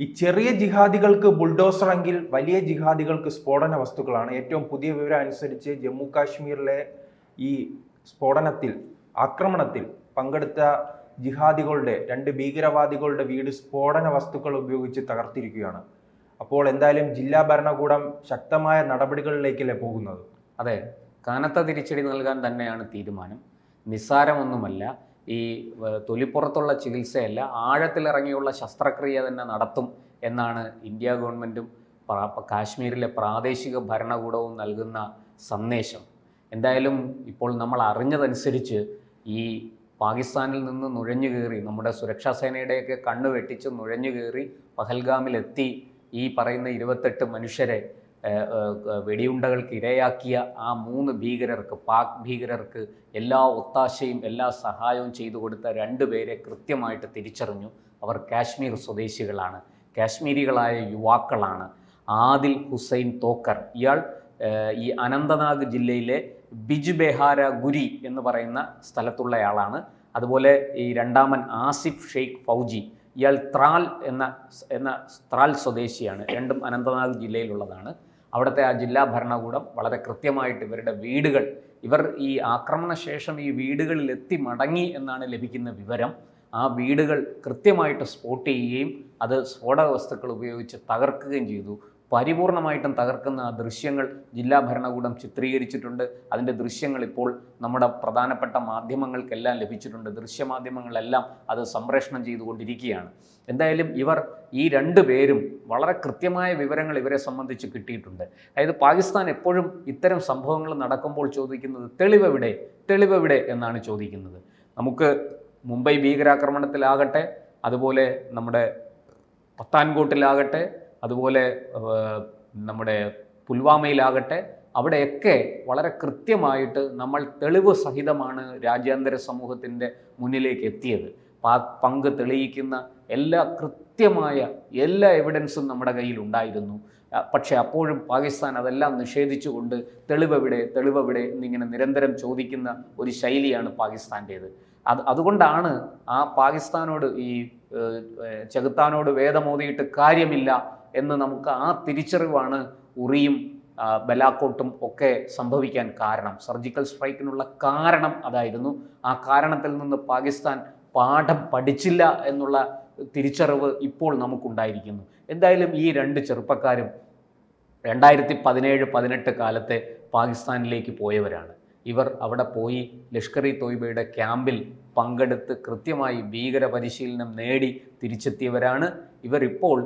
ഈ ചെറിയ ജിഹാദികൾക്ക് ബുൾഡോസറെങ്കിൽ വലിയ ജിഹാദികൾക്ക് സ്ഫോടന വസ്തുക്കളാണ്. ഏറ്റവും പുതിയ വിവരം അനുസരിച്ച് ജമ്മു കാശ്മീരിലെ ഈ സ്ഫോടനത്തിൽ ആക്രമണത്തിൽ പങ്കെടുത്ത ജിഹാദികളുടെ രണ്ട് ഭീകരവാദികളുടെ വീട് സ്ഫോടന വസ്തുക്കൾ ഉപയോഗിച്ച് തകർത്തിരിക്കുകയാണ്. അപ്പോൾ എന്തായാലും ജില്ലാ ഭരണകൂടം ശക്തമായ നടപടികളിലേക്കല്ലേ പോകുന്നത്? അതെ. കനത്ത തിരിച്ചടി നൽകാൻ തന്നെയാണ് തീരുമാനം. നിസ്സാരമൊന്നുമല്ല. ഈ തൊലിപ്പുറത്തുള്ള ചികിത്സയല്ല ആഴത്തിലിറങ്ങിയുള്ള ശസ്ത്രക്രിയ തന്നെ നടത്തും എന്നാണ് ഇന്ത്യ ഗവൺമെന്റും കാശ്മീരിലെ പ്രാദേശിക ഭരണകൂടവും നൽകുന്ന സന്ദേശം. എന്തായാലും ഇപ്പോൾ നമ്മൾ അറിഞ്ഞതനുസരിച്ച് ഈ പാകിസ്ഥാനിൽ നിന്ന് നുഴഞ്ഞു കയറി നമ്മുടെ സുരക്ഷാ സേനയുടെയൊക്കെ കണ്ണു വെട്ടിച്ച് നുഴഞ്ഞു കയറി പഹൽഗാമിലെത്തി ഈ പറയുന്ന ഇരുപത്തെട്ട് മനുഷ്യരെ വെടിയുണ്ടകൾക്ക് ഇരയാക്കിയ ആ മൂന്ന് ഭീകരർക്ക് പാക് ഭീകരർക്ക് എല്ലാ ഒത്താശയും എല്ലാ സഹായവും ചെയ്തു കൊടുത്ത രണ്ട് പേരെ കൃത്യമായിട്ട് തിരിച്ചറിഞ്ഞു. അവർ കാശ്മീർ സ്വദേശികളാണ്. കാശ്മീരികളായ യുവാക്കളാണ്. ആദിൽ ഹുസൈൻ തോക്കർ ഇയാൾ ഈ അനന്തനാഗ് ജില്ലയിലെ ബിജ് ബെഹാര ഗുരി എന്ന് പറയുന്ന സ്ഥലത്തുള്ളയാളാണ്. അതുപോലെ ഈ രണ്ടാമൻ ആസിഫ് ഷെയ്ഖ് ഫൗജി ഇയാൾ ത്രാൽ എന്ന എന്ന ത്രാൽ സ്വദേശിയാണ്. രണ്ടും അനന്തനാഗ് ജില്ലയിലുള്ളതാണ്. അവിടുത്തെ ആ ജില്ലാ ഭരണകൂടം വളരെ കൃത്യമായിട്ട് ഇവരുടെ വീടുകൾ ഇവർ ഈ ആക്രമണശേഷം ഈ വീടുകളിൽ എത്തി മടങ്ങി എന്നാണ് ലഭിക്കുന്ന വിവരം. ആ വീടുകൾ കൃത്യമായിട്ട് സ്പോട്ട് ചെയ്യുകയും അത് സ്ഫോടക വസ്തുക്കൾ ഉപയോഗിച്ച് തകർക്കുകയും ചെയ്തു. പരിപൂർണമായിട്ടും തകർക്കുന്ന ആ ദൃശ്യങ്ങൾ ജില്ലാ ഭരണകൂടം ചിത്രീകരിച്ചിട്ടുണ്ട്. അതിന്റെ ദൃശ്യങ്ങൾ ഇപ്പോൾ നമ്മുടെ പ്രധാനപ്പെട്ട മാധ്യമങ്ങൾക്കെല്ലാം ലഭിച്ചിട്ടുണ്ട്. ദൃശ്യമാധ്യമങ്ങളെല്ലാം അത് സംപ്രേഷണം ചെയ്തുകൊണ്ടിരിക്കുകയാണ്. എന്തായാലും ഇവർ ഈ രണ്ട് പേരും വളരെ കൃത്യമായ വിവരങ്ങൾ ഇവരെ സംബന്ധിച്ച് കിട്ടിയിട്ടുണ്ട്. അതായത് പാകിസ്ഥാൻ എപ്പോഴും ഇത്തരം സംഭവങ്ങൾ നടക്കുമ്പോൾ ചോദിക്കുന്നത് തെളിവെവിടെ? തെളിവെവിടെ എന്നാണ് ചോദിക്കുന്നത്. നമുക്ക് മുംബൈ ഭീകരാക്രമണത്തിലാകട്ടെ അതുപോലെ നമ്മുടെ പത്താൻകോട്ടിലാകട്ടെ അതുപോലെ നമ്മുടെ പുൽവാമയിലാകട്ടെ അവിടെയൊക്കെ വളരെ കൃത്യമായിട്ട് നമ്മൾ തെളിവ് സഹിതമാണ് രാജ്യാന്തര സമൂഹത്തിന്റെ മുന്നിലേക്ക് എത്തിയത് പങ്ക് തെളിയിക്കുന്ന എല്ലാ കൃത്യമായ എല്ലാ എവിഡൻസും നമ്മുടെ കയ്യിൽ ഉണ്ടായിരുന്നു പക്ഷേ അപ്പോഴും പാകിസ്ഥാൻ അതെല്ലാം നിഷേധിച്ചുകൊണ്ട് തെളിവെവിടെ തെളിവെവിടെ എന്നിങ്ങനെ നിരന്തരം ചോദിക്കുന്ന ഒരു ശൈലിയാണ് പാകിസ്ഥാന്റേത്. അത് അതുകൊണ്ടാണ് ആ പാകിസ്ഥാനോട് ഈ ചെകുത്താനോട് വേദമോതിയിട്ട് കാര്യമില്ല എന്ന് നമുക്ക് ആ തിരിച്ചറിവാണ് ഉറിയും ബലാക്കോട്ടും ഒക്കെ സംഭവിക്കാൻ കാരണം. സർജിക്കൽ സ്ട്രൈക്കിനുള്ള കാരണം അതായിരുന്നു. ആ കാരണത്തിൽ നിന്ന് പാകിസ്ഥാൻ പാഠം പഠിച്ചില്ല എന്നുള്ള തിരിച്ചറിവ് ഇപ്പോൾ നമുക്കുണ്ടായിരിക്കുന്നു. എന്തായാലും ഈ രണ്ട് ചെറുപ്പക്കാരും രണ്ടായിരത്തി പതിനേഴ് പതിനെട്ട് കാലത്തെ പാകിസ്ഥാനിലേക്ക് പോയവരാണ്. ഇവർ അവിടെ പോയി ലഷ്കർ ഇ തോയ്ബയുടെ ക്യാമ്പിൽ പങ്കെടുത്ത് കൃത്യമായി ഭീകര പരിശീലനം നേടി തിരിച്ചെത്തിയവരാണ്. ഇവർ ഇപ്പോൾ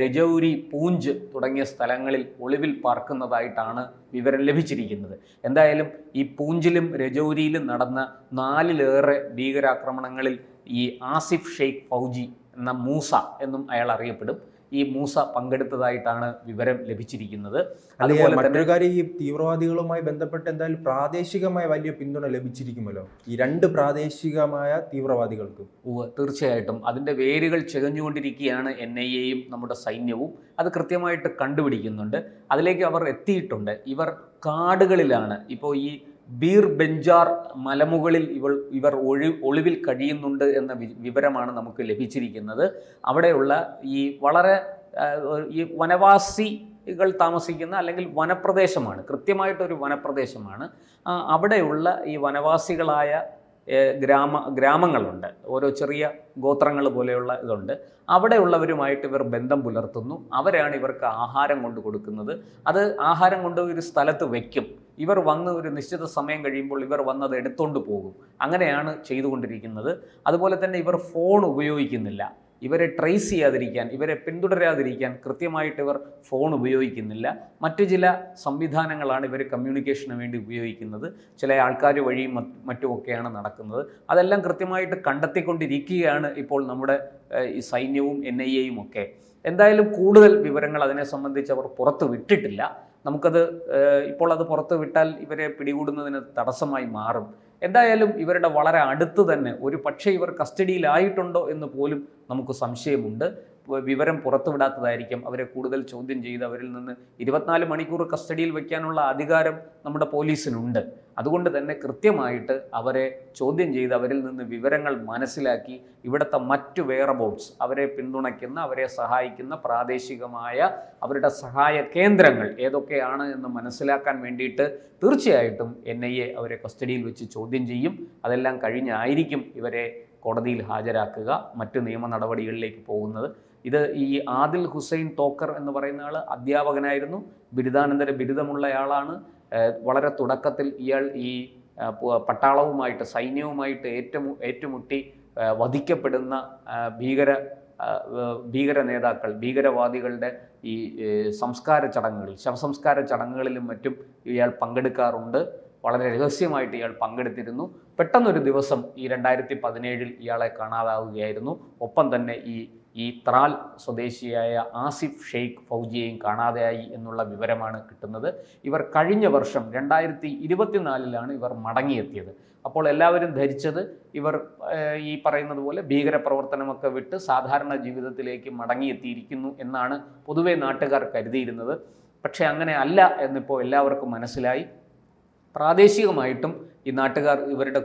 രജൌരി പൂഞ്ച് തുടങ്ങിയ സ്ഥലങ്ങളിൽ ഒളിവിൽ പാർക്കുന്നതായിട്ടാണ് വിവരം ലഭിച്ചിരിക്കുന്നത്. എന്തായാലും ഈ പൂഞ്ചിലും രജൌരിയിലും നടന്ന നാലിലേറെ ഭീകരാക്രമണങ്ങളിൽ ഈ ആസിഫ് ഷെയ്ഖ് ഫൗജി എന്ന മൂസ എന്നും അയാൾ അറിയപ്പെടും. ഈ മൂസ പങ്കെടുത്തതായിട്ടാണ് വിവരം ലഭിച്ചിരിക്കുന്നത്. അതുപോലെ മറ്റൊരു കാര്യം ഈ തീവ്രവാദികളുമായി ബന്ധപ്പെട്ട് എന്തായാലും പ്രാദേശികമായ വലിയ പിന്തുണ ലഭിച്ചിരിക്കുമല്ലോ. ഈ രണ്ട് പ്രാദേശികമായ തീവ്രവാദികൾക്ക്. ഓ തീർച്ചയായിട്ടും. അതിന്റെ വേരുകൾ ചികഞ്ഞുകൊണ്ടിരിക്കുകയാണ് എൻ ഐ എയും നമ്മുടെ സൈന്യവും. അത് കൃത്യമായിട്ട് കണ്ടുപിടിക്കുന്നുണ്ട്. അതിലേക്ക് അവർ എത്തിയിട്ടുണ്ട്. ഇവർ കാടുകളിലാണ്. ഇപ്പോൾ ഈ ബീർ ബെഞ്ചാർ മലമുകളിൽ ഇവൾ ഇവർ ഒഴി ഒളിവിൽ കഴിയുന്നുണ്ട് എന്ന വിവരമാണ് നമുക്ക് ലഭിച്ചിരിക്കുന്നത്. അവിടെയുള്ള ഈ വളരെ ഈ വനവാസികൾ താമസിക്കുന്ന അല്ലെങ്കിൽ വനപ്രദേശമാണ് കൃത്യമായിട്ടൊരു വനപ്രദേശമാണ്. അവിടെയുള്ള ഈ വനവാസികളായ ഗ്രാമ ഗ്രാമങ്ങളുണ്ട്. ഓരോ ചെറിയ ഗോത്രങ്ങൾ പോലെയുള്ള ഇതുണ്ട്. അവിടെയുള്ളവരുമായിട്ട് ഇവർ ബന്ധം പുലർത്തുന്നു. അവരാണ് ഇവർക്ക് ആഹാരം കൊണ്ട് കൊടുക്കുന്നത് അത് ആഹാരം കൊണ്ട് ഒരു സ്ഥലത്ത് വെക്കും ഇവർ വന്ന് ഒരു നിശ്ചിത സമയം കഴിയുമ്പോൾ ഇവർ വന്നത് എടുത്തുകൊണ്ട് പോകും. അങ്ങനെയാണ് ചെയ്തുകൊണ്ടിരിക്കുന്നത്. അതുപോലെ തന്നെ ഇവർ ഫോൺ ഉപയോഗിക്കുന്നില്ല. ഇവരെ ട്രേസ് ചെയ്യാതിരിക്കാൻ ഇവരെ പിന്തുടരാതിരിക്കാൻ കൃത്യമായിട്ട് ഇവർ ഫോൺ ഉപയോഗിക്കുന്നില്ല. മറ്റു ചില സംവിധാനങ്ങളാണ് ഇവർ കമ്മ്യൂണിക്കേഷന് വേണ്ടി ഉപയോഗിക്കുന്നത്. ചില ആൾക്കാർ വഴിയും മറ്റ് മറ്റുമൊക്കെയാണ് നടക്കുന്നത്. അതെല്ലാം കൃത്യമായിട്ട് കണ്ടെത്തിക്കൊണ്ടിരിക്കുകയാണ് ഇപ്പോൾ നമ്മുടെ ഈ സൈന്യവും എൻ ഐ എയും ഒക്കെ. എന്തായാലും കൂടുതൽ വിവരങ്ങൾ അതിനെ സംബന്ധിച്ച് അവർ പുറത്ത് വിട്ടിട്ടില്ല. നമുക്കത് ഇപ്പോൾ അത് പുറത്ത് വിട്ടാൽ ഇവരെ പിടികൂടുന്നതിന് തടസ്സമായി മാറും. എന്തായാലും ഇവരുടെ വളരെ അടുത്ത് തന്നെ ഒരു പക്ഷേ ഇവർ കസ്റ്റഡിയിലായിട്ടുണ്ടോ എന്ന് പോലും നമുക്ക് സംശയമുണ്ട്. വിവരം പുറത്തുവിടാത്തതായിരിക്കും അവരെ കൂടുതൽ ചോദ്യം ചെയ്ത് അവരിൽ നിന്ന് ഇരുപത്തിനാല് മണിക്കൂർ കസ്റ്റഡിയിൽ വയ്ക്കാനുള്ള അധികാരം നമ്മുടെ പോലീസിനുണ്ട്. അതുകൊണ്ട് തന്നെ കൃത്യമായിട്ട് അവരെ ചോദ്യം ചെയ്ത് അവരിൽ നിന്ന് വിവരങ്ങൾ മനസ്സിലാക്കി ഇവിടുത്തെ മറ്റു വെയർബോട്ട്സ് അവരെ പിന്തുണയ്ക്കുന്ന അവരെ സഹായിക്കുന്ന പ്രാദേശികമായ അവരുടെ സഹായ കേന്ദ്രങ്ങൾ ഏതൊക്കെയാണ് എന്ന് മനസ്സിലാക്കാൻ വേണ്ടിയിട്ട് തീർച്ചയായിട്ടും എൻ ഐ എ അവരെ കസ്റ്റഡിയിൽ വെച്ച് ചോദ്യം ചെയ്യും. അതെല്ലാം കഴിഞ്ഞായിരിക്കും ഇവരെ കോടതിയിൽ ഹാജരാക്കുക. മറ്റ് നിയമ നടപടികളിലേക്ക് പോകുന്നത്. ഇത് ഈ ആദിൽ ഹുസൈൻ തോക്കർ എന്ന് പറയുന്ന ആൾ അധ്യാപകനായിരുന്നു. ബിരുദാനന്തര ബിരുദമുള്ളയാളാണ്. വളരെ തുടക്കത്തിൽ ഇയാൾ ഈ പട്ടാളവുമായിട്ട് സൈന്യവുമായിട്ട് ഏറ്റുമു ഏറ്റുമുട്ടി വധിക്കപ്പെടുന്ന ഭീകര ഭീകര നേതാക്കൾ ഭീകരവാദികളുടെ ഈ സംസ്കാര ചടങ്ങുകളിൽ ശവസംസ്കാര ചടങ്ങുകളിലും മറ്റും ഇയാൾ പങ്കെടുക്കാറുണ്ട്. വളരെ രഹസ്യമായിട്ട് ഇയാൾ പങ്കെടുത്തിരുന്നു. പെട്ടെന്നൊരു ദിവസം ഈ രണ്ടായിരത്തി പതിനേഴിൽ ഇയാളെ കാണാതാവുകയായിരുന്നു. ഒപ്പം തന്നെ ഈ ഈ ത്രാൽ സ്വദേശിയായ ആസിഫ് ഷെയ്ഖ് ഫൗജിയെയും കാണാതെയായി എന്നുള്ള വിവരമാണ് കിട്ടുന്നത്. ഇവർ കഴിഞ്ഞ വർഷം രണ്ടായിരത്തി ഇരുപത്തിനാലിലാണ് ഇവർ മടങ്ങിയെത്തിയത്. അപ്പോൾ എല്ലാവരും ധരിച്ചത് ഇവർ ഈ പറയുന്നത് പോലെ ഭീകരപ്രവർത്തനമൊക്കെ വിട്ട് സാധാരണ ജീവിതത്തിലേക്ക് മടങ്ങിയെത്തിയിരിക്കുന്നു എന്നാണ് പൊതുവെ നാട്ടുകാർ കരുതിയിരുന്നത്. പക്ഷേ അങ്ങനെ അല്ല എന്നിപ്പോൾ എല്ലാവർക്കും മനസ്സിലായി. പ്രാദേശികമായിട്ടും ഈ നാട്ടുകാർ ഇവരുടെ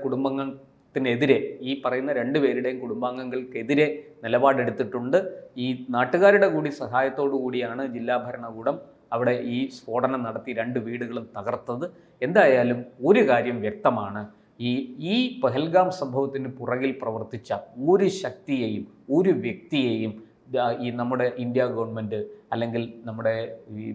കുടുംബങ്ങൾക്കെതിരെ ഈ പറയുന്ന രണ്ട് പേരുടെയും കുടുംബാംഗങ്ങൾക്കെതിരെ നിലപാടെടുത്തിട്ടുണ്ട്. ഈ നാട്ടുകാരുടെ കൂടി സഹായത്തോടു കൂടിയാണ് ജില്ലാ ഭരണകൂടം അവിടെ ഈ സ്ഫോടനം നടത്തി രണ്ട് വീടുകളും തകർത്തത്. എന്തായാലും ഒരു കാര്യം വ്യക്തമാണ്. ഈ ഈ പഹൽഗാം സംഭവത്തിന് പുറകിൽ പ്രവർത്തിച്ച ഒരു ശക്തിയെയും ഒരു വ്യക്തിയെയും ഈ നമ്മുടെ ഇന്ത്യ ഗവൺമെന്റ് അല്ലെങ്കിൽ നമ്മുടെ ഈ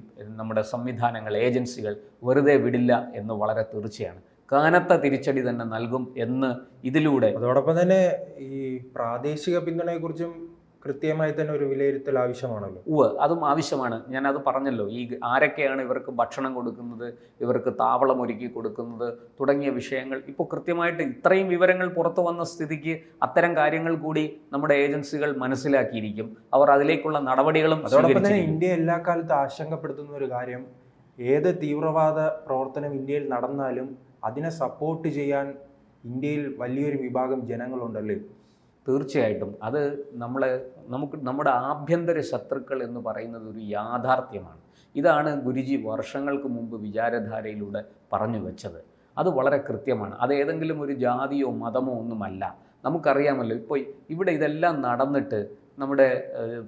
നമ്മുടെ സംവിധാനങ്ങൾ ഏജൻസികൾ വെറുതെ വിടില്ല എന്ന് വളരെ തീർച്ചയാണ്. കനത്ത തിരിച്ചടി തന്നെ നൽകും എന്ന് ഇതിലൂടെ അതോടൊപ്പം തന്നെ ഈ പ്രാദേശിക പിന്തുണയെക്കുറിച്ചും കൃത്യമായി തന്നെ ഒരു വിലയിരുത്തൽ ആവശ്യമാണല്ലോ. ഉവ് അതും ആവശ്യമാണ്. ഞാനത് പറഞ്ഞല്ലോ. ഈ ആരൊക്കെയാണ് ഇവർക്ക് ഭക്ഷണം കൊടുക്കുന്നത് ഇവർക്ക് താവളം ഒരുക്കി കൊടുക്കുന്നത് തുടങ്ങിയ വിഷയങ്ങൾ. ഇപ്പോൾ കൃത്യമായിട്ട് ഇത്രയും വിവരങ്ങൾ പുറത്തു വന്ന സ്ഥിതിക്ക് അത്തരം കാര്യങ്ങൾ കൂടി നമ്മുടെ ഏജൻസികൾ മനസ്സിലാക്കിയിരിക്കും. അവർ അതിലേക്കുള്ള നടപടികളും അതോടൊപ്പം തന്നെ ഇന്ത്യ എല്ലാ കാലത്തും ആശങ്കപ്പെടുത്തുന്ന ഒരു കാര്യം ഏത് തീവ്രവാദ പ്രവർത്തനം ഇന്ത്യയിൽ നടന്നാലും അതിനെ സപ്പോർട്ട് ചെയ്യാൻ ഇന്ത്യയിൽ വലിയൊരു വിഭാഗം ജനങ്ങളുണ്ടല്ലേ? തീർച്ചയായിട്ടും. അത് നമ്മളെ നമുക്ക് നമ്മുടെ ആഭ്യന്തര ശത്രുക്കൾ എന്ന് പറയുന്നത് ഒരു യാഥാർത്ഥ്യമാണ്. ഇതാണ് ഗുരുജി വർഷങ്ങൾക്ക് മുമ്പ് വിചാരധാരയിലൂടെ പറഞ്ഞു വെച്ചത്. അത് വളരെ കൃത്യമാണ്. അത് ഏതെങ്കിലും ഒരു ജാതിയോ മതമോ ഒന്നുമല്ല. നമുക്കറിയാമല്ലോ ഇപ്പോൾ ഇവിടെ ഇതെല്ലാം നടന്നിട്ട് നമ്മുടെ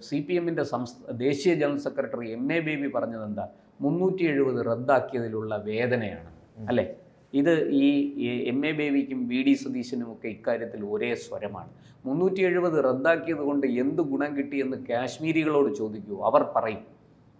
സി പി എമ്മിന്റെ ദേശീയ general secretary M A Baby പറഞ്ഞത് എന്താ മുന്നൂറ്റി എഴുപത് റദ്ദാക്കിയതിലുള്ള വേദനയാണ്. അല്ലേ? ഇത് ഈ എം എ ബേബിക്കും വി ഡി സതീശനും ഒക്കെ ഇക്കാര്യത്തിൽ ഒരേ സ്വരമാണ്. മുന്നൂറ്റി എഴുപത് റദ്ദാക്കിയത് കൊണ്ട് എന്ത് ഗുണം കിട്ടിയെന്ന് കാശ്മീരികളോട് ചോദിക്കൂ. അവർ പറയും.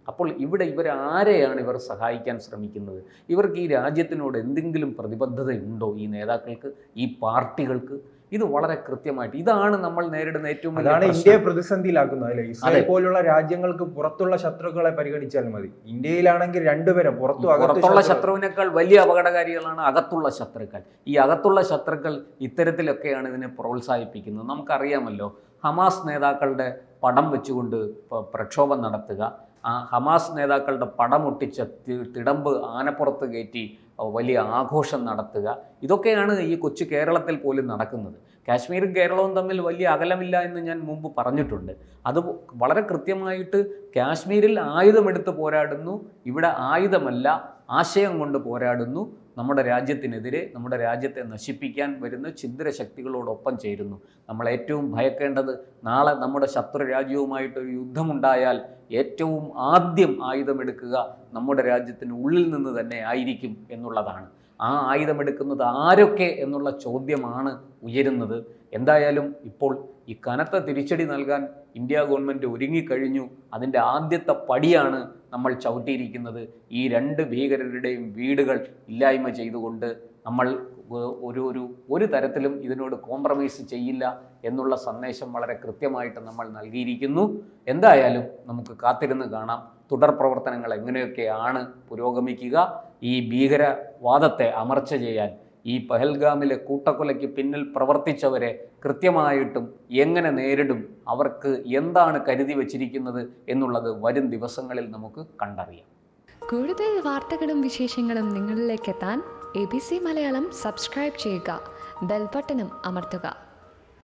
അപ്പോൾ ഇവിടെ ഇവർ ആരെയാണ് ഇവർ സഹായിക്കാൻ ശ്രമിക്കുന്നത്? ഇവർക്ക് ഈ രാജ്യത്തിനോട് എന്തെങ്കിലും പ്രതിബദ്ധതയുണ്ടോ ഈ നേതാക്കൾക്ക് ഈ പാർട്ടികൾക്ക്? ഇത് വളരെ കൃത്യമായിട്ട് ഇതാണ് നമ്മൾ നേരിടുന്ന ഏറ്റവും വലിയ അതാണ്. ഇന്ത്യയെ പ്രതിസന്ധിയിലാക്കുന്നത് അല്ലെ? ഇസ്രായേൽ പോലുള്ള രാജ്യങ്ങൾക്ക് പുറത്തുള്ള ശത്രുക്കളെ പരിഗണിച്ചാൽ മതി. ഇന്ത്യയിലാണെങ്കിൽ രണ്ടുപേരും പുറത്തു പുറത്തുള്ള ശത്രു- ശത്രുവിനേക്കാൾ വലിയ അപകടകാരികളാണ് അകത്തുള്ള ശത്രുക്കൾ. ഈ അകത്തുള്ള ശത്രുക്കൾ ഇത്തരത്തിലൊക്കെയാണ് ഇതിനെ പ്രോത്സാഹിപ്പിക്കുന്നത്. നമുക്കറിയാമല്ലോ ഹമാസ് നേതാക്കളുടെ പടം വെച്ചുകൊണ്ട് പ്രക്ഷോഭം നടത്തുക. ആ ഹമാസ് നേതാക്കളുടെ പടമൊട്ടിച്ച തിടമ്പ് ആനപ്പുറത്ത് കയറ്റി വലിയ ആഘോഷം നടത്തുക. ഇതൊക്കെയാണ് ഈ കൊച്ചു കേരളത്തിൽ പോലും നടക്കുന്നത്. കാശ്മീരും കേരളവും തമ്മിൽ വലിയ അകലമില്ല എന്ന് ഞാൻ മുമ്പ് പറഞ്ഞിട്ടുണ്ട്. അത് വളരെ കൃത്യമായിട്ട് കാശ്മീരിൽ ആയുധമെടുത്ത് പോരാടുന്നു. ഇവിടെ ആയുധമല്ല ആശയം കൊണ്ട് പോരാടുന്നു. നമ്മുടെ രാജ്യത്തിനെതിരെ നമ്മുടെ രാജ്യത്തെ നശിപ്പിക്കാൻ വരുന്ന ഛിദ്രശക്തികളോടൊപ്പം ചേരുന്നു. നമ്മൾ ഏറ്റവും ഭയക്കേണ്ടത് നാളെ നമ്മുടെ ശത്രു രാജ്യവുമായിട്ടൊരു യുദ്ധമുണ്ടായാൽ ഏറ്റവും ആദ്യം ആയുധമെടുക്കുക നമ്മുടെ രാജ്യത്തിന് ഉള്ളിൽ നിന്ന് തന്നെ ആയിരിക്കും എന്നുള്ളതാണ്. ആ ആയുധമെടുക്കുന്നത് ആരൊക്കെ എന്നുള്ള ചോദ്യമാണ് ഉയരുന്നത്. എന്തായാലും ഇപ്പോൾ ഈ കനത്ത തിരിച്ചടി നൽകാൻ ഇന്ത്യ ഗവൺമെന്റ് ഒരുങ്ങിക്കഴിഞ്ഞു. അതിന്റെ ആദ്യത്തെ പടിയാണ് നമ്മൾ ചവിട്ടിയിരിക്കുന്നത് ഈ രണ്ട് ഭീകരരുടെയും വീടുകൾ ഇല്ലായ്മ ചെയ്തുകൊണ്ട് നമ്മൾ ഒരു ഒരു ഒരു തരത്തിലും ഇതിനോട് കോംപ്രമൈസ് ചെയ്യില്ല എന്നുള്ള സന്ദേശം വളരെ കൃത്യമായിട്ട് നമ്മൾ നൽകിയിരിക്കുന്നു. എന്തായാലും നമുക്ക് കാത്തിരുന്ന് കാണാം തുടർ പ്രവർത്തനങ്ങൾ എങ്ങനെയൊക്കെയാണ് പുരോഗമിക്കുക. ഈ ഭീകരവാദത്തെ അമർച്ച ചെയ്യാൻ ഈ പഹൽഗാമിലെ കൂട്ടക്കൊലയ്ക്ക് പിന്നിൽ പ്രവർത്തിച്ചവരെ കൃത്യമായിട്ടും എങ്ങനെ നേരിടും അവർക്ക് എന്താണ് കരുതി വച്ചിരിക്കുന്നത് എന്നുള്ളത് വരും ദിവസങ്ങളിൽ നമുക്ക് കണ്ടറിയാം. കൂടുതൽ വാർത്തകളും വിശേഷങ്ങളും നിങ്ങളിലേക്ക് എത്താൻ A B C Malayalam subscribe ചെയ്യുക ബെൽബട്ടനും അമർത്തുക.